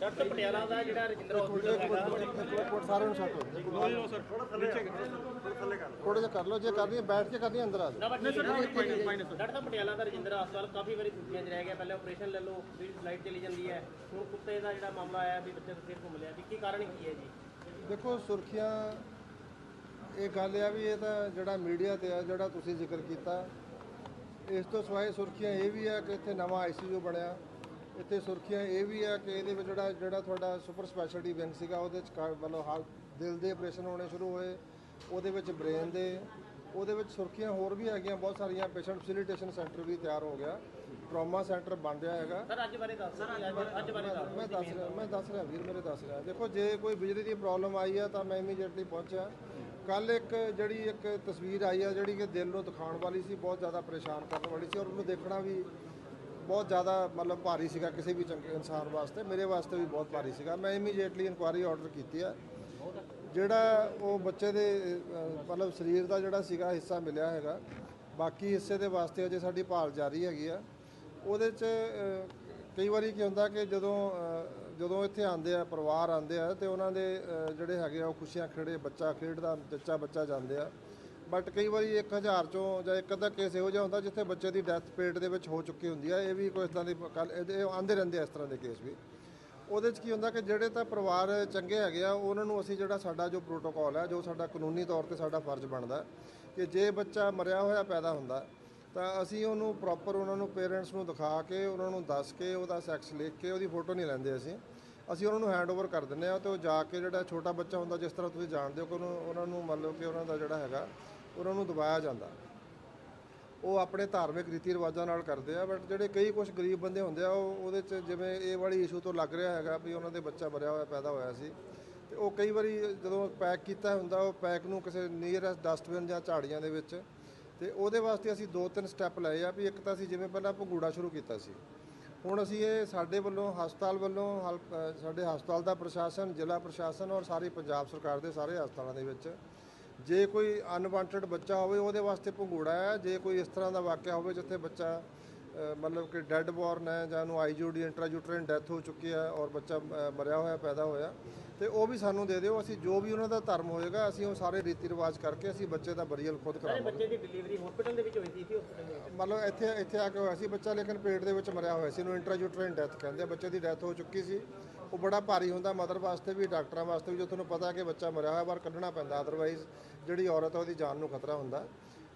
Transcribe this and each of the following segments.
Doctor Patiala ਦਾ ਜਿਹੜਾ Rajinder hospital ਹੈਗਾ ਕੋਟ ਸਾਰਿਆਂ ਨੂੰ ਛੱਡ ਲਓ ਸਰ ਥੋੜਾ ਜਿਹਾ ਕਰ ਲਓ ਜੇ ਕਰਨੀ ਹੈ ਬੈਠ ਕੇ ਕਰਨੀ ਹੈ ਅੰਦਰ ਆ ਜਾਓ। ਡਾਕਟਰ ਸਾਹਿਬ ਪਟਿਆਲਾ ਦਾ ਰਜਿੰਦਰ ਹਸਪਤਾਲ ਕਾਫੀ ਵਾਰੀ ਛੁੱਟੀਆਂ 'ਚ ਰਹਿ ਗਿਆ। ਪਹਿਲੇ ਆਪਰੇਸ਼ਨ ਲੈ ਲਓ ਫਿਰ ਫਲਾਈਟ ਚਲੀ ਜਾਂਦੀ ਹੈ। ਹੁਣ ਕੁੱਤੇ ਦਾ ਜਿਹੜਾ ਮਾਮਲਾ ਆਇਆ ਵੀ ਬੱਚੇ ਨੂੰ ਫਿਰ ਘੁੰਮ ਲਿਆ। ਵੀ ਕੀ ਕਾਰਨ ਕੀ ਹੈ ਜੀ? ਦੇਖੋ ਸੁਰਖੀਆਂ ਇਹ ਗੱਲ ਆ ਵੀ ਇਹ ਤਾਂ ਜਿਹੜਾ ਮੀਡੀਆ ਤੇ ਆ ਜਿਹੜਾ ਤੁਸੀਂ ਜ਼ਿਕਰ ਕੀਤਾ ਇਸ ਤੋਂ ਸਿਵਾਏ ਸੁਰਖੀਆਂ ਇਹ ਵੀ ਆ ਕਿ ਇੱਥੇ ਨਵਾਂ ਆਈਸੀਯੂ ਬਣਿਆ। ਇੱਥੇ ਸੁਰਖੀਆਂ ਇਹ ਵੀ ਆ ਕਿ ਇਹਦੇ ਵਿੱਚ ਜਿਹੜਾ ਜਿਹੜਾ ਤੁਹਾਡਾ ਸੁਪਰ ਸਪੈਸ਼ਲਟੀ ਵਿੰਗ ਸੀਗਾ ਉਹਦੇ ਚ ਕਾ- ਮਤਲਬ ਹਾਲ ਦਿਲ ਦੇ ਆਪਰੇਸ਼ਨ ਹੋਣੇ ਸ਼ੁਰੂ ਹੋਏ ਉਹਦੇ ਵਿੱਚ ਬ੍ਰੇਨ ਦੇ ਉਹਦੇ ਵਿੱਚ ਸੁਰਖੀਆਂ ਹੋਰ ਵੀ ਹੈਗੀਆਂ ਬਹੁਤ ਸਾਰੀਆਂ ਪੇਸ਼ੈਂਟ ਫੈਸਿਲਿਟੇਸ਼ਨ ਸੈਂਟਰ ਵੀ ਤਿਆਰ ਹੋ ਗਿਆ ਟਰਾਮਾ ਸੈਂਟਰ ਬਣ ਰਿਹਾ ਹੈਗਾ। ਸਰ ਅੱਜ ਬਾਰੇ ਦੱਸ ਅੱਜ ਅੱਜ ਬਾਰੇ ਦੱਸ ਮੈਂ ਦੱਸ ਰਿਹਾ ਮੈਂ ਦੱਸ ਰਿਹਾ ਵੀਰ ਮੇਰੇ ਦੱਸ ਰਿਹਾ। ਦੇਖੋ ਜੇ ਕੋਈ ਬਿਜਲੀ ਦੀ ਪ੍ਰੋਬਲਮ ਆਈ ਆ ਤਾਂ ਮੈਂ ਇਮੀਡੀਏਟਲੀ ਪਹੁੰਚਿਆ। ਕੱਲ ਇੱਕ ਜਿਹੜੀ ਇੱਕ ਤਸਵੀਰ ਆਈ ਆ ਜਿਹੜੀ ਕਿ ਦਿਲ ਨੂੰ ਦਿਖਾਉਣ ਵਾਲੀ ਸੀ ਬਹੁਤ ਜ਼ਿਆਦਾ ਪਰੇਸ਼ਾਨ ਕਰਨ ਵਾਲੀ ਸੀ ਔਰ ਉਹਨੂੰ ਦੇਖਣਾ ਵੀ ਬਹੁਤ ਜ਼ਿਆਦਾ ਮਤਲਬ ਭਾਰੀ ਸੀਗਾ ਕਿਸੇ ਵੀ ਚੰਗੇ ਇਨਸਾਨ ਵਾਸਤੇ ਮੇਰੇ ਵਾਸਤੇ ਵੀ ਬਹੁਤ ਭਾਰੀ ਸੀਗਾ। ਮੈਂ ਇਮੀਡੀਏਟਲੀ ਇਨਕੁਆਇਰੀ ਆਰਡਰ ਕੀਤੀ ਆ। ਜਿਹੜਾ ਉਹ ਬੱਚੇ ਦੇ ਅਹ, ਮਤਲਬ ਸਰੀਰ ਦਾ ਜਿਹੜਾ ਸੀਗਾ ਹਿੱਸਾ ਮਿਲਿਆ ਹੈਗਾ ਬਾਕੀ ਹਿੱਸੇ ਦੇ ਵਾਸਤੇ ਅਜੇ ਸਾਡੀ ਭਾਲ ਜਾਰੀ ਹੈਗੀ ਆ। ਉਹਦੇ 'ਚ ਅਹ, ਕਈ ਵਾਰੀ ਕੀ ਹੁੰਦਾ ਕਿ ਜਦੋਂ ਅਹ, ਜਦੋਂ ਇੱਥੇ ਆਉਂਦੇ ਆ ਪਰਿਵਾਰ ਆਉਂਦੇ ਆ ਤੇ ਉਹਨਾਂ ਦੇ ਅਹ, ਜਿਹੜੇ ਹੈਗੇ ਆ ਉਹ ਖੁਸ਼ੀਆਂ ਖੇੜੇ ਬੱਚਾ ਖੇਡਦਾ ਜੱਚਾ ਬੱਚਾ ਜਾਂਦੇ ਆ। ਬਟ ਕਈ ਵਾਰੀ 1000 ਚੋਂ ਜਾਂ ਇੱਕ ਅੱਧਾ ਕੇਸ ਇਹੋ ਜਿਹਾ ਹੁੰਦਾ ਜਿੱਥੇ ਬੱਚੇ ਦੀ ਡੈਥ ਪੇਟ ਦੇ ਵਿੱਚ ਹੋ ਚੁੱਕੀ ਹੁੰਦੀ ਆ। ਇਹ ਵੀ ਕੋਈ ਇਦਾਂ ਦੀ ਕੱਲ ਇਹ ਆਉਂਦੇ ਰਹਿੰਦੇ ਆ ਇਸ ਤਰ੍ਹਾਂ ਦੇ ਕੇਸ ਵੀ। ਉਹਦੇ 'ਚ ਕੀ ਹੁੰਦਾ ਕਿ ਜਿਹੜੇ ਤਾਂ ਪਰਿਵਾਰ ਚੰਗੇ ਹੈਗੇ ਆ, ਉਹਨਾਂ ਨੂੰ ਅਸੀਂ ਜਿਹੜਾ ਸਾਡਾ ਜੋ ਪ੍ਰੋਟੋਕਾਲ ਹੈ ਜੋ ਸਾਡਾ ਕਾਨੂੰਨੀ ਤੌਰ ਤੇ ਸਾਡਾ ਫਰਜ਼ ਬਣਦਾ, ਕਿ ਜੇ ਬੱਚਾ ਮਰਿਆ ਹੋਇਆ ਪੈਦਾ ਹੁੰਦਾ, ਤਾਂ ਅਸੀਂ ਉਹਨੂੰ ਪ੍ਰੋਪਰ ਉਹਨਾਂ ਨੂੰ ਪੇਰੈਂਟਸ ਨੂੰ ਦਿਖਾ ਕੇ, ਉਹਨਾਂ ਨੂੰ ਦੱਸ ਕੇ, ਉਹਦਾ ਸੈਕਸ ਲਿਖ ਕੇ, ਉਹਦੀ ਫੋਟੋ ਨਹੀਂ ਲੈਂਦੇ ਅਸੀਂ। ਅਸੀਂ ਉਹਨਾਂ ਨੂੰ ਹੈਂਡਓਵਰ ਕਰ ਦਿੰਦੇ ਆ ਤੇ ਉਹ ਜਾ ਕੇ ਜਿਹੜਾ ਛੋਟਾ ਬੱਚਾ ਹੁੰਦਾ, ਜਿਸ ਤਰ੍ਹਾਂ ਤੁਸੀਂ ਜਾਣਦੇ ਹੋ ਕਿ ਉਹਨੂੰ, ਉਹਨਾਂ ਨੂੰ ਮੰਨ ਲਓ ਕਿ ਉਹਨਾਂ ਦਾ ਜਿਹੜਾ ਹੈਗਾ ਉਹਨਾਂ ਨੂੰ ਦਬਾਇਆ ਜਾਂਦਾ। ਉਹ ਆਪਣੇ ਧਾਰਮਿਕ ਰੀਤੀ ਰਿਵਾਜਾਂ ਨਾਲ ਕਰਦੇ ਆ ਬਟ ਜਿਹੜੇ ਕਈ ਕੁਝ ਗਰੀਬ ਬੰਦੇ ਹੁੰਦੇ ਆ, ਉਹ ਉਹਦੇ 'ਚ ਜਿਵੇਂ ਇਹ ਵਾਲੀ ਇਸ਼ੂ ਤੋਂ ਲੱਗ ਰਿਹਾ ਹੈਗਾ ਵੀ ਉਹਨਾਂ ਦੇ ਬੱਚਾ ਮਰਿਆ ਹੋਇਆ, ਪੈਦਾ ਹੋਇਆ ਸੀ। ਤੇ ਉਹ ਕਈ ਵਾਰੀ ਜਦੋਂ ਪੈਕ ਕੀਤਾ ਹੁੰਦਾ, ਉਹ ਪੈਕ ਨੂੰ ਕਿਸੇ ਨੀਅਰੈਸਟ ਡਸਟਬਿਨ ਜਾਂ ਝਾੜੀਆਂ ਦੇ ਵਿੱਚ, ਤੇ ਉਹਦੇ ਵਾਸਤੇ ਅਸੀਂ ਦੋ ਤਿੰਨ ਸਟੈਪ ਲਏ ਆ ਵੀ ਇੱਕ ਤਾਂ ਅਸੀਂ ਜਿਵੇਂ ਪਹਿਲਾਂ ਭਗੂੜਾ ਸ਼ੁਰੂ ਕੀਤਾ ਸੀ। ਹੁਣ ਅਸੀਂ ਇਹ ਸਾਡੇ ਵੱਲੋਂ ਹਸਪਤਾਲ ਵੱਲੋਂ ਹਲ- ਸਾਡੇ ਹਸਪਤਾਲ ਦਾ ਪ੍ਰਸ਼ਾਸਨ, ਜ਼ਿਲ੍ਹਾ ਪ੍ਰਸ਼ਾਸਨ ਔਰ ਸਾਰੀ ਪੰਜਾਬ ਸਰਕਾਰ ਦੇ ਸਾਰੇ ਹਸਪਤਾਲਾਂ ਦੇ ਵਿੱਚ ਜੇ ਕੋਈ ਅਨਵਾਂਟਡ ਬੱਚਾ ਹੋਵੇ, ਉਹਦੇ ਵਾਸਤੇ ਭੰਗੂੜਾ ਹੈ। ਜੇ ਕੋਈ ਇਸ ਤਰ੍ਹਾਂ ਦਾ ਵਾਕਿਆ ਹੋਵੇ ਜਿੱਥੇ ਬੱਚਾ ਮਤਲਬ ਕਿ ਡੈੱਡ ਬੋਰਨ ਹੈ ਜਾਂ ਉਹਨੂੰ ਆਈਜੀਡੀ ਇੰਟਰਾਜੂਟਰਨ ਡੈਥ ਹੋ ਚੁੱਕੀ ਹੈ ਔਰ ਬੱਚਾ ਮਰਿਆ ਹੋਇਆ, ਪੈਦਾ ਹੋਇਆ ਤੇ ਉਹ ਵੀ ਸਾਨੂੰ ਦੇ ਦਿਓ ਅਸੀਂ ਜੋ ਵੀ ਉਹਨਾਂ ਦਾ ਧਰਮ ਹੋਏਗਾ ਅਸੀਂ ਉਹ ਸਾਰੇ ਰੀਤੀ ਰਿਵਾਜ ਕਰਕੇ ਅਸੀਂ ਬੱਚੇ ਦਾ ਬਰੀਅਲ ਖੁਦ ਕਰਾਵਾਂਗੇ। ਬੱਚੇ ਦੀ ਡਿਲੀਵਰੀ ਹਸਪੀਟਲ ਦੇ ਵਿੱਚ ਹੋਈ ਸੀ ਹਸਪੀਟਲ ਮਤਲਬ ਇੱਥੇ ਇੱਥੇ ਆ ਕੇ ਹੋਇਆ ਸੀ ਬੱਚਾ ਲੇਕਿਨ ਪੇਟ ਦੇ ਵਿੱਚ ਮਰਿਆ ਹੋਇਆ ਸੀ ਇਹਨੂੰ ਇੰਟਰਾਜੂਟਰਨ ਡੈਥ ਕਹਿੰਦੇ ਆ। ਬੱਚੇ ਦੀ ਡੈਥ ਹੋ ਚੁੱਕੀ ਸੀ। ਉਹ ਬੜਾ ਭਾਰੀ ਹੁੰਦਾ ਮਦਰ ਵਾਸਤੇ ਵੀ ਡਾਕਟਰਾਂ ਵਾਸਤੇ ਵੀ ਜੋ ਤੁਹਾਨੂੰ ਪਤਾ ਕਿ ਬੱਚਾ ਮਰਿਆ ਹੋਇਆ ਬਾਹਰ ਕੱਢਣਾ ਪੈਂਦਾ ਅਦਰਵਾਈਜ਼ ਜਿਹੜੀ ਔਰਤ ਆ ਉਹਦੀ ਜਾਨ ਨੂੰ ਖਤਰਾ ਹੁੰਦਾ।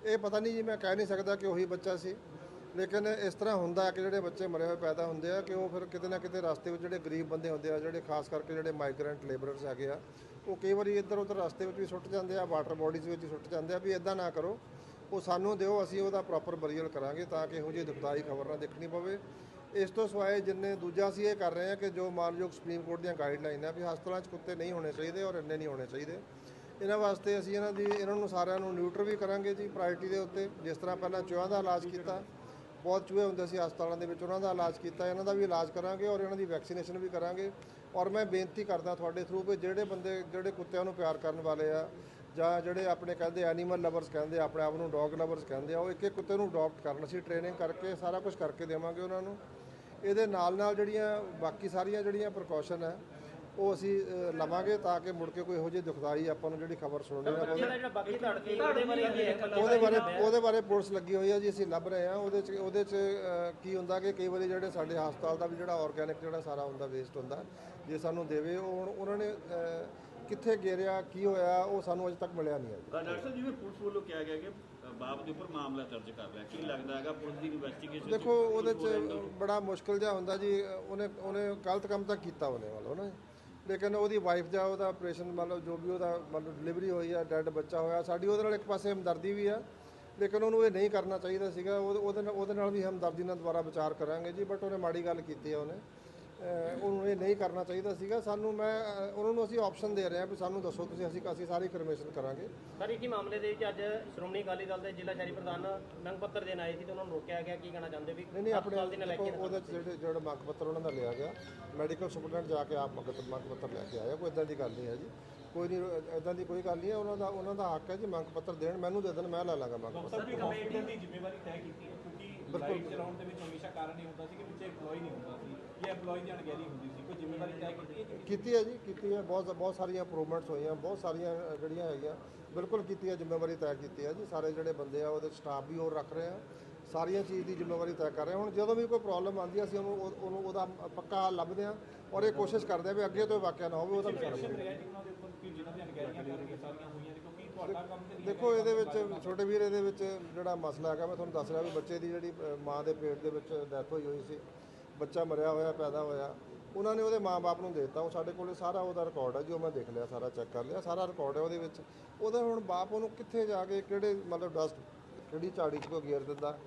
ਇਹ ਪਤਾ ਨਹੀਂ ਜੀ ਮੈਂ ਕਹਿ ਨਹੀਂ ਸਕਦਾ ਕਿ ਉਹੀ ਬੱਚਾ ਸੀ। ਲੇਕਿਨ ਇਸ ਤਰ੍ਹਾਂ ਹੁੰਦਾ ਕਿ ਜਿਹੜੇ ਬੱਚੇ ਮਰੇ ਹੋਏ ਪੈਦਾ ਹੁੰਦੇ ਆ ਕਿ ਉਹ ਫਿਰ ਕਿਤੇ ਨਾ ਕਿਤੇ ਰਸਤੇ ਵਿੱਚ ਜਿਹੜੇ ਗਰੀਬ ਬੰਦੇ ਹੁੰਦੇ ਆ, ਜਿਹੜੇ ਖਾਸ ਕਰਕੇ ਜਿਹੜੇ ਮਾਈਗ੍ਰੈਂਟ ਲੇਬਰਰਸ ਹੈਗੇ ਆ, ਉਹ ਕਈ ਵਾਰੀ ਇੱਧਰ ਉੱਧਰ ਰਸਤੇ ਵਿੱਚ ਵੀ ਸੁੱਟ ਜਾਂਦੇ ਆ ਵਾਟਰ ਬੋਡੀਜ਼ ਵਿੱਚ ਵੀ ਸੁੱਟ ਜਾਂਦੇ ਆ, ਵੀ ਇਦਾਂ ਨਾ ਕਰੋ, ਉਹ ਸਾਨੂੰ ਦਿਓ, ਅਸੀਂ ਉਹਦਾ ਪ੍ਰੋਪਰ ਬਰੀਅਲ ਕਰਾਂਗੇ ਤਾਂ ਕਿ ਇਹੋ ਜਿਹੀ ਦੁਖਦਾਈ ਖਬਰ ਨਾ ਦੇਖਣੀ ਪਵੇ। ਇਸ ਤੋਂ ਸਿਵਾਏ ਜਿੰਨੇ ਦੂਜਾ ਅਸੀਂ ਇਹ ਕਰ ਰਹੇ ਹਾਂ ਕਿ ਜੋ ਮਾਨਯੋਗ ਸੁਪਰੀਮ ਕੋਰਟ ਦੀਆਂ ਗਾਈਡਲਾਈਨ ਆ, ਵੀ ਹਸਪਤਾਲਾਂ 'ਚ ਕੁੱਤੇ ਨਹੀਂ ਹੋਣੇ ਚਾਹੀਦੇ ਔਰ ਇੰਨੇ ਨਹੀਂ ਹੋਣੇ ਚਾਹੀਦੇ। ਇਹਨਾਂ ਵਾਸਤੇ ਅਸੀਂ ਇਹਨਾਂ ਦੀ, ਇਹਨਾਂ ਨੂੰ ਸਾਰਿਆਂ ਨੂੰ ਨਿਊਟਰ ਵੀ ਕਰਾਂਗੇ ਜੀ ਪ੍ਰਾਇੋਰਟੀ ਦੇ ਉੱਤੇ, ਜਿਸ ਤਰ੍ਹਾਂ ਪਹਿਲਾਂ ਚੂਹਿਆਂ ਦਾ ਇਲਾਜ ਕੀਤਾ ਬਹੁਤ ਚੂਹੇ ਹੁੰਦੇ ਸੀ ਹਸਪਤਾਲਾਂ ਦੇ ਵਿੱਚ। ਉਹਨਾਂ ਦਾ ਇਲਾਜ ਕੀਤਾ ਇਹਨਾਂ ਦਾ ਵੀ ਇਲਾਜ ਕਰਾਂਗੇ ਔਰ ਇਹਨਾਂ ਦੀ ਵੈਕਸੀਨੇਸ਼ਨ ਵੀ ਕਰਾਂਗੇ। ਔਰ ਮੈਂ ਬੇਨਤੀ ਕਰਦਾ ਤੁਹਾਡੇ ਥਰੂ ਕਿ ਜਿਹੜੇ ਬੰਦੇ ਜਿਹੜੇ ਕੁੱਤਿਆਂ ਨੂੰ ਪਿਆਰ ਕਰਨ ਵਾਲੇ ਆ ਜਾਂ ਜਿਹੜੇ ਆਪਣੇ ਕਹਿੰਦੇ ਐਨੀਮਲ ਲਵਰਸ ਕਹਿੰਦੇ ਆ, ਆਪਣੇ ਆਪ ਨੂੰ ਡੌਗ ਲਵਰਸ ਕਹਿੰਦੇ ਆ ਉਹ ਇੱਕ ਇੱਕ ਕੁੱਤੇ ਨੂੰ ਅਡਾਪਟ ਕਰਨ। ਅਸੀਂ ਟ੍ਰੇਨਿੰਗ ਕਰਕੇ ਸਾਰਾ ਕੁਝ ਕਰਕੇ ਦੇਵਾਂਗੇ ਉਹਨਾਂ ਨੂੰ। ਇਹਦੇ ਨਾਲ ਨਾਲ ਜਿਹੜੀਆਂ ਬਾਕੀ ਸਾਰੀਆਂ ਜਿਹੜੀਆਂ ਪ੍ਰੀਕਾਸ਼ਨ ਹੈ ਉਹ ਅਸੀਂ ਅ, ਲਵਾਂਗੇ ਤਾਂ ਕਿ ਮੁੜ ਕੇ ਕੋਈ ਇਹੋ ਜਿਹੀ ਦੁਖਦਾਈ ਆਪਾਂ ਨੂੰ ਜਿਹੜੀ ਖਬਰ ਸੁਣਨੀ ਨਾ ਪਵੇ ਬੱਚੇ ਦਾ ਜਿਹੜਾ ਬਾਕੀ ਧੜਕੀ ਉਹਦੇ ਬਾਰੇ ਕੀ ਹੈ ਉਹਦੇ ਬਾਰੇ ਉਹਦੇ ਬਾਰੇ ਪੁਲਿਸ ਲੱਗੀ ਹੋਈ ਹੈ ਜੀ ਅਸੀਂ ਲੱਭ ਰਹੇ ਹਾਂ। ਉਹਦੇ ਚ ਉਹਦੇ ਚ ਅ, ਕੀ ਹੁੰਦਾ ਕਿ ਕਈ ਵਾਰੀ ਜਿਹੜੇ ਸਾਡੇ ਹਸਪਤਾਲ ਦਾ ਵੀ ਜਿਹੜਾ ਆਰਗੈਨਿਕ ਜਿਹੜਾ ਸਾਰਾ ਹੁੰਦਾ ਵੇਸਟ ਹੁੰਦਾ ਜੇ ਸਾਨੂੰ ਦੇਵੇ ਉਹ ਹੁਣ ਉਹਨਾਂ ਨੇ ਅ, ਕਿੱਥੇ ਗੇਰਿਆ ਕੀ ਹੋਇਆ ਉਹ ਸਾਨੂੰ ਅਜੇ ਤੱਕ ਮਿਲਿਆ ਨਹੀਂ ਹੈ ਡਾਕਟਰ ਸਾਹਿਬ ਜਿਵੇਂ ਪੁਲਿਸ ਵੱਲੋਂ ਕਿਹਾ ਗਿਆ ਕਿ ਅ, ਬਾਪ ਦੇ ਉੱਪਰ ਮਾਮਲਾ ਦਰਜ ਕਰ ਲਿਆ। ਕੀ ਲੱਗਦਾ ਹੈਗਾ ਪੁਲਿਸ ਦੀ ਇਨਵੈਸਟੀਗੇਸ਼ਨ ਦੇਖੋ ਉਹਦੇ ਚ ਬੜਾ ਮੁਸ਼ਕਲ ਜਿਹਾ ਹੁੰਦਾ ਜੀ ਉਹਨੇ ਉਹਨੇ ਗਲਤ ਕੰਮ ਤਾਂ ਕੀਤਾ ਉਹਨੇ ਵਾਲੋ ਨਾ ਲੇਕਿਨ ਉਹਦੀ ਵਾਈਫ ਦਾ ਉਹਦਾ ਆਪਰੇਸ਼ਨ ਮਤਲਬ ਜੋ ਵੀ ਉਹਦਾ ਮਤਲਬ ਡਿਲੀਵਰੀ ਹੋਈ ਆ ਡੈਡ ਬੱਚਾ ਹੋਇਆ, ਸਾਡੀ ਉਹਦੇ ਨਾਲ ਇੱਕ ਪਾਸੇ ਹਮਦਰਦੀ ਵੀ ਆ, ਲੇਕਿਨ ਉਹਨੂੰ ਇਹ ਨਹੀਂ ਕਰਨਾ ਚਾਹੀਦਾ ਸੀਗਾ, ਉਹਦੇ ਉਹਦੇ ਨਾਲ ਉਹਦੇ ਨਾਲ ਵੀ ਹਮਦਰਦੀ ਨਾਲ ਦੁਬਾਰਾ ਵਿਚਾਰ ਕਰਾਂਗੇ ਜੀ ਬਟ ਉਹਨੇ ਮਾੜੀ ਗੱਲ ਕੀਤੀ ਆ ਉਹਨੇ। ਉਹਨੂੰ ਇਹ ਨਹੀਂ ਕਰਨਾ ਚਾਹੀਦਾ ਸੀਗਾ। ਸਾਨੂੰ ਮੈਂ ਉਹਨਾਂ ਨੂੰ ਅਸੀਂ ਆਪਸ਼ਨ ਦੇ ਰਹੇ ਹਾਂ ਵੀ ਸਾਨੂੰ ਦੱਸੋ ਤੁਸੀਂ ਅਸੀਂ ਅਸੀਂ ਸਾਰੀ ਇਨਫੋਰਮੇਸ਼ਨ ਕਰਾਂਗੇ। ਸਰ ਇਸੇ ਮਾਮਲੇ ਦੇ ਵਿੱਚ ਅੱਜ ਸ਼੍ਰੋਮਣੀ ਅਕਾਲੀ ਦਲ ਦੇ ਜ਼ਿਲ੍ਹਾ ਸ਼ਹਿਰੀ ਪ੍ਰਧਾਨ ਮੰਗ ਪੱਤਰ ਦੇਣ ਆਏ ਸੀ ਤੇ ਉਹਨਾਂ ਨੂੰ ਰੋਕਿਆ ਗਿਆ। ਕੀ ਕਹਿਣਾ ਚਾਹੁੰਦੇ ਵੀ ਨਹੀਂ ਨਹੀਂ ਆਪਣੇ ਉਹਦੇ ਜਿਹੜੇ ਜਿਹੜਾ ਮੰਗ ਪੱਤਰ ਉਹਨਾਂ ਦਾ ਲਿਆ ਗਿਆ। ਮੈਡੀਕਲ ਸੁਪਰਡੈਂਟ ਜਾ ਕੇ ਆਪ ਮੰਗ ਮੰਗ ਪੱਤਰ ਲੈ ਕੇ ਆਇਆ। ਕੋਈ ਇਦਾਂ ਦੀ ਗੱਲ ਨਹੀਂ ਹੈ ਜੀ। ਕੋਈ ਨਹੀਂ ਇਦਾਂ ਦੀ ਕੋਈ ਗੱਲ ਨਹੀਂ ਹੈ। ਉਹਨਾਂ ਦਾ ਉਹਨਾਂ ਦਾ ਹੱਕ ਹੈ ਜੀ ਮੰਗ ਪੱਤਰ ਦੇਣ। ਮੈਨੂੰ ਦੇ ਦੇਣ ਮੈਂ ਲੈ ਲਾਂਗਾ ਮੰਗ ਪੱਤਰ। ਸਭ ਦੀ ਕਮੇਟੀ ਦੀ ਜ਼ਿੰਮੇਵਾਰੀ ਤੈਅ ਕੀਤੀ ਹੈ ਕਿਉਂਕਿ ਲਾਈਟ ਚਲਾਉਣ ਦੇ ਵਿੱਚ ਹਮੇਸ਼ਾ ਕਾਰਨ ਇਹ ਹੁੰਦਾ ਸੀ ਕਿ ਪਿੱਛੇ EMPLOYE ਨਹੀਂ ਹੁੰਦਾ ਸੀ। ਜੇ EMPLOYE ਦੀ ਅਣਗਹਿਲੀ ਹੁੰਦੀ ਸੀ ਕੋਈ ਜ਼ਿੰਮੇਵਾਰੀ ਤੈਅ ਕੀਤੀ ਹੈ ਕਿ ਕੀਤੀ ਹੈ ਜੀ ਕੀਤੀ ਹੈ। ਬਹੁਤ ਬਹੁਤ ਸਾਰੀਆਂ ਇੰਪਰੂਵਮੈਂਟਸ ਹੋਈਆਂ ਬਹੁਤ ਸਾਰੀਆਂ ਅ, ਜਿਹੜੀਆਂ ਹੈਗੀਆਂ ਬਿਲਕੁਲ ਕੀਤੀ ਹੈ ਜ਼ਿੰਮੇਵਾਰੀ ਤੈਅ ਕੀਤੀ ਹੈ ਜੀ। ਸਾਰੇ ਜਿਹੜੇ ਬੰਦੇ ਆ ਉਹਦੇ ਸਟਾਫ ਵੀ ਹੋਰ ਰੱਖ ਰਹੇ ਆ। ਸਾਰੀਆਂ ਚੀਜ਼ ਦੀ ਜ਼ਿੰਮੇਵਾਰੀ ਤੈਅ ਕਰ ਰਹੇ ਹਾਂ। ਹੁਣ ਜਦੋਂ ਵੀ ਕੋਈ ਪ੍ਰੋਬਲਮ ਆਉਂਦੀ ਹੈ ਅਸੀਂ ਉਹਨੂੰ ਉਹ- ਉਹਨੂੰ ਉਹਦਾ ਪੱਕਾ ਹੱਲ ਲੱਭਦੇ ਆ ਔਰ ਇਹ ਕੋਸ਼ਿਸ਼ ਕਰਦੇ ਆ ਵੀ ਅੱਗੇ ਤੋਂ ਇਹ ਵਾਕਿਆ ਨਾ ਹੋਵੇ ਉਹਦਾ ਵਿਚਾਰ ਐਕਸ਼ਨ ਰਿਹਾ ਜੀ ਉਹਨਾਂ ਦੇ ਉੱਪਰ ਕਿ ਜਿਨ੍ਹਾਂ ਦੀਆਂ ਅਣਗਹਿਲੀਆਂ ਕਰਕੇ ਸਾਰੀਆਂ ਹੋਈਆਂ ਨੇ? ਕਿਉਂਕਿ ਤੁਹਾਡਾ ਕੰਮ ਤੇ ਨਹੀਂ ਦੇਖੋ ਇਹਦੇ ਵਿੱਚ ਛੋਟੇ ਵੀਰ ਇਹਦੇ ਵਿੱਚ ਜਿਹੜਾ ਮਸਲਾ ਹੈਗਾ ਮੈਂ ਤੁਹਾਨੂੰ ਦੱਸ ਰਿਹਾ ਵੀ ਬੱਚੇ ਦੀ ਜਿਹੜੀ ਅ, ਮਾਂ ਦੇ ਪੇਟ ਦੇ ਵਿੱਚ ਡੈਥ ਹੋਈ ਹੋਈ ਸੀ। ਬੱਚਾ ਮਰਿਆ ਹੋਇਆ, ਪੈਦਾ ਹੋਇਆ, ਉਹਨਾਂ ਨੇ ਉਹਦੇ ਮਾਂ-ਬਾਪ ਨੂੰ ਦੇ ਦਿੱਤਾ। ਉਹ ਸਾਡੇ ਕੋਲੇ ਸਾਰਾ ਉਹਦਾ ਰਿਕਾਰਡ ਹੈ ਜੀ ਉਹ ਮੈਂ ਦੇਖ ਲਿਆ, ਸਾਰਾ ਚੈੱਕ ਕਰ ਲਿਆ, ਸਾਰਾ ਰਿਕਾਰਡ ਹੈ ਉਹਦੇ ਵਿੱਚ। ਉਹਦਾ ਹੁਣ ਬਾਪ ਉਹਨੂੰ ਕਿੱਥੇ ਜਾ ਕੇ, ਕਿਹੜੇ ਮਤਲਬ ਡਸਟ ਕਿਹੜੀ ਝਾੜੀ 'ਚ ਕੋਈ ਗੇਰ ਦਿੰਦਾ?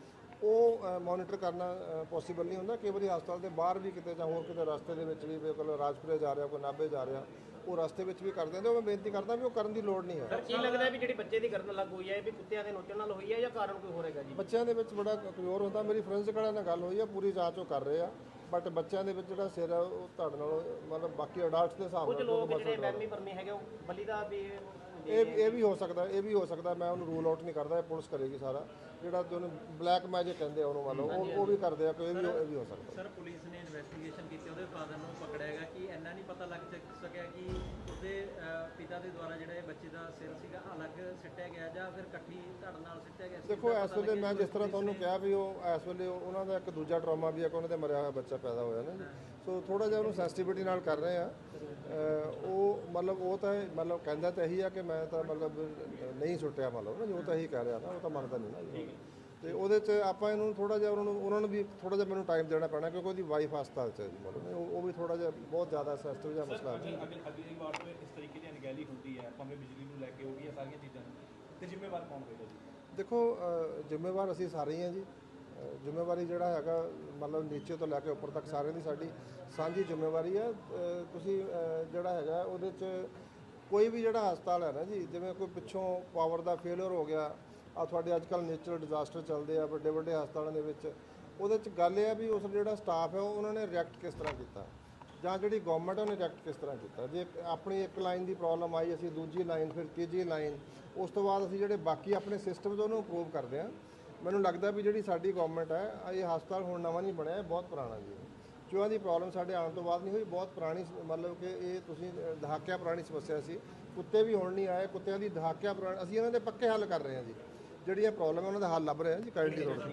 ਉਹ ਮੋਨੀਟਰ ਕਰਨਾ ਪੋਸੀਬਲ ਨਹੀਂ ਹੁੰਦਾ। ਕਈ ਵਾਰੀ ਹਸਪਤਾਲ ਦੇ ਬਾਹਰ ਵੀ ਕਿਤੇ ਜਾਂ ਹੋਰ ਕਿਤੇ ਰਸਤੇ ਦੇ ਵਿੱਚ ਵੀ ਕੋਈ ਰਾਜਪੁਰੇ ਜਾ ਰਿਹਾ ਕੋਈ ਨਾਭੇ ਜਾ ਰਿਹਾ ਉਹ ਰਸਤੇ ਵਿੱਚ ਵੀ ਕਰ ਦਿੰਦੇ ਉਹ ਮੈਂ ਬੇਨਤੀ ਕਰਦਾ ਵੀ ਉਹ ਕਰਨ ਦੀ ਲੋੜ ਨਹੀਂ ਹੈ। ਸਰ ਕੀ ਲੱਗਦਾ ਵੀ ਜਿਹੜੀ ਬੱਚੇ ਦੀ ਗਰਦਨ ਲੱਗ ਹੋਈ ਹੈ ਇਹ ਵੀ ਕੁੱਤਿਆਂ ਦੇ ਨੋਚਣ ਨਾਲ ਹੋਈ ਹੈ ਜਾਂ ਕਾਰਨ ਕੋਈ ਹੋਰ ਹੈਗਾ ਜੀ? ਬੱਚਿਆਂ ਦੇ ਵਿੱਚ ਬੜਾ ਕਮਜ਼ੋਰ ਹੁੰਦਾ। ਮੇਰੀ ਫੋਰੈਂਸਿਕ ਵਾਲਿਆਂ ਨਾਲ ਗੱਲ ਹੋਈ ਹੈ ਪੂਰੀ ਜਾਂਚ ਉਹ ਕਰ ਰਹੇ ਆ। ਬਟ ਬੱਚਿਆਂ ਦੇ ਵਿੱਚ ਜਿਹੜਾ ਸਿਰ ਹੈ ਉਹ ਤੁਹਾਡੇ ਨਾਲੋਂ ਮਤਲਬ ਬਾਕੀ ਅਡਲਟਸ ਦੇ ਹਿਸਾਬ ਕੁਝ ਨਾਲ ਲੋਕ ਥੋੜ੍ਹਾ ਜਿਹੜੇ ਵਹਿਮੀ ਭਰਮੀ ਹੈਗੇ ਉਹ ਬਲੀ ਦਾ ਵੀ ਇਹ ਇਹ ਵੀ ਹੋ ਸਕਦਾ ਇਹ ਵੀ ਹੋ ਸਕਦਾ। ਮੈਂ ਉਹਨੂੰ ਰੂਲ ਆਊਟ ਨਹੀਂ ਕਰਦਾ ਇਹ ਪੁਲਿਸ ਕਰੇਗੀ ਸਾਰਾ। ਜਿਹੜਾ ਤੇ ਬਲੈਕ ਮੈਜਿਕ ਕਹਿੰਦੇ ਆ ਉਹਨੂੰ ਮੰਨ ਲਓ, ਉਹ ਉਹ ਵੀ ਕਰਦੇ ਆ, ਕੋਈ ਵੀ ਇਹ ਵੀ ਹੋ ਸਕਦਾ। ਸਰ, ਪੁਲਿਸ ਨੇ ਇਨਵੈਸਟੀਗੇਸ਼ਨ ਕੀਤੀ, ਉਹਦੇ ਫਾਦਰ ਨੂੰ ਪਕੜਿਆ ਇੰਨਾ ਨਹੀਂ ਪਤਾ ਲੱਗ ਸਕ- ਸਕਿਆ ਕਿ ਉਹਦੇ ਅਹ, ਪਿਤਾ ਦੇ ਦੁਆਰਾ ਜਿਹੜਾ ਇਹ ਬੱਚੇ ਦਾ ਸਿਰ ਸੀਗਾ ਅਲੱਗ ਸਿੱਟਿਆ ਗਿਆ ਜਾਂ ਫਿਰ ਇਕੱਠੀ ਧੜ ਨਾਲ ਸਿੱਟਿਆ ਗਿਆ ਦੇਖੋ ਇਸ ਵੇਲੇ ਮੈਂ ਜਿਸ ਤਰ੍ਹਾਂ ਤੁਹਾਨੂੰ ਕਿਹਾ ਵੀ ਉਹ ਇਸ ਵੇਲੇ ਉਹ- ਉਹਨਾਂ ਦਾ ਇੱਕ ਦੂਜਾ ਟਰਾਮਾ ਵੀ ਹੈ ਕਿ ਉਹਨਾਂ ਦੇ ਮਰਿਆ ਹੋਇਆ ਬੱਚਾ ਪੈਦਾ ਹੋਇਆ ਨਾ ਸੋ ਥੋੜਾ ਜਿਹਾ ਉਹਨੂੰ ਸੈਂਸਿਟੀਵਿਟੀ ਨਾਲ ਕਰ ਰਹੇ ਆ। ਉਹ ਮਤਲਬ ਉਹ ਤਾਂ ਮਤਲਬ ਕਹਿੰਦਾ ਤਾਂ ਇਹੀ ਆ ਕਿ ਮੈਂ ਤਾਂ ਮਤਲਬ ਨਹੀਂ ਸੁੱਟਿਆ ਮਤਲਬ ਨਾ ਜੋ ਤਾਂ ਇਹੀ ਕਹਿ ਰਿਹਾ ਨਾ ਉਹ ਤਾਂ ਮੰਨਦਾ ਨਹੀਂ ਨਾ ਜੀ। ਤੇ ਉਹਦੇ 'ਚ ਆਪਾਂ ਇਹਨੂੰ ਥੋੜਾ ਜਿਹਾ ਉਹਨਾਂ ਨੂੰ ਉਹਨਾਂ ਨੂੰ ਵੀ ਥੋੜਾ ਜਿਹਾ ਮੈਨੂੰ ਟਾਈਮ ਦੇਣਾ ਪੈਣਾ ਕਿਉਂਕਿ ਉਹਦੀ ਵਾਈਫ ਹਸਪਤਾਲ 'ਚ ਹੈ ਜੀ ਮਤਲਬ ਉਹ ਉਹ ਵੀ ਥੋੜਾ ਜਿਹਾ ਬਹੁਤ ਜ਼ਿਆਦਾ ਸੈਂਸਿਟਿਵ ਜਿਹਾ ਮਸਲਾ ਹੈ। ਅਗਲੀ ਵਾਰ ਤੋਂ ਇਸ ਤਰੀਕੇ ਦੀ ਅਣਗਹਿਲੀ ਹੁੰਦੀ ਹੈ ਭਾਵੇਂ ਬਿਜਲੀ ਨੂੰ ਲੈ ਕੇ ਹੋ ਗਈ ਸਾਰੀਆਂ ਚੀਜ਼ਾਂ ਤੇ ਜ਼ਿੰਮੇਵਾਰ ਕੌਣ ਹੋਏਗਾ ਜੀ? ਦੇਖੋ ਜ਼ਿੰਮੇਵਾਰ ਅਸੀਂ ਸਾਰੇ ਹੀ ਜੀ। ਜ਼ਿੰਮੇਵਾਰੀ ਜਿਹੜਾ ਹੈਗਾ ਮਤਲਬ ਨੀਚੇ ਤੋਂ ਲੈ ਕੇ ਉੱਪਰ ਤੱਕ ਸਾਰਿਆਂ ਦੀ ਸਾਡੀ ਸਾਂਝੀ ਜ਼ਿੰਮੇਵਾਰੀ ਹੈ। ਤੁਸੀਂ ਜਿਹੜਾ ਹੈਗਾ ਉਹਦੇ 'ਚ ਕੋਈ ਵੀ ਜਿਹੜਾ ਹਸਪਤਾਲ ਹੈ ਨਾ ਜੀ ਜਿਵੇਂ ਕੋਈ ਪਿੱਛੋਂ ਪਾਵਰ ਦਾ ਫੇਲਿਅਰ ਹੋ ਗਿਆ ਆ ਤੁਹਾਡੇ ਅੱਜ ਕੱਲ ਨੇਚਰਲ ਡਿਜ਼ਾਸਟਰ ਚੱਲਦੇ ਆ ਵੱਡੇ ਵੱਡੇ ਹਸਪਤਾਲਾਂ ਦੇ ਵਿੱਚ। ਉਹਦੇ 'ਚ ਗੱਲ ਇਹ ਆ ਵੀ ਉਸ ਜਿਹੜਾ ਸਟਾਫ ਹੈ, ਉਹਨਾਂ ਨੇ ਰਿਐਕਟ ਕਿਸ ਤਰ੍ਹਾਂ ਕੀਤਾ? ਜਾਂ ਜਿਹੜੀ ਗਵਰਨਮੈਂਟ ਉਹਨੇ ਰਿਐਕਟ ਕਿਸ ਤਰ੍ਹਾਂ ਕੀਤਾ? ਜੇ ਆਪਣੀ ਇੱਕ ਲਾਈਨ ਦੀ ਪ੍ਰੋਬਲਮ ਆਈ, ਅਸੀਂ ਦੂਜੀ ਲਾਈਨ ਫਿਰ ਤੀਜੀ ਲਾਈਨ ਉਸ ਤੋਂ ਬਾਅਦ ਅਸੀਂ ਜਿਹੜੇ ਬਾਕੀ ਆਪਣੇ ਸਿਸਟਮਸ ਉਹਨੂੰ ਇੰਪਰੂਵ ਕਰਦੇ ਹਾਂ। ਮੈਨੂੰ ਲੱਗਦਾ ਵੀ ਜਿਹੜੀ ਸਾਡੀ ਗਵਰਨਮੈਂਟ ਹੈ ਇਹ ਹਸਪਤਾਲ ਹੁਣ ਨਵਾਂ ਨਹੀਂ ਬਣਿਆ, ਇਹ ਬਹੁਤ ਪੁਰਾਣਾ ਜੀ। ਚੂਹਿਆਂ ਦੀ ਪ੍ਰੋਬਲਮ ਸਾਡੇ ਆਉਣ ਤੋਂ ਬਾਅਦ ਨਹੀਂ ਹੋਈ, ਬਹੁਤ ਪੁਰਾਣੀ ਮਤਲਬ ਕਿ ਇਹ ਤੁਸੀਂ ਦਹਾਕਿਆਂ ਪੁਰਾਣੀ ਸਮੱਸਿਆ ਸੀ। ਕੁੱਤੇ ਵੀ ਹੁਣ ਨਹੀਂ ਆਏ, ਕੁੱਤਿਆਂ ਦੀ ਦਹਾਕਿਆਂ ਪੁਰਾਣੀ, ਅਸੀਂ ਇਹਨਾਂ ਦੇ ਪੱਕੇ ਹੱਲ ਕਰ ਰਹੇ ਹਾਂ ਜੀ। ਜਿਹੜੀ ਜਿਹੜੀਆਂ ਪ੍ਰੋਬਲਮ ਹੈ ਉਹਨਾਂ ਦਾ ਹੱਲ ਲੱਭ ਰਹੇ ਹਾਂ ਜੀ ਕਾਈਂਡਲੀ ਥੋੜ੍ਹਾ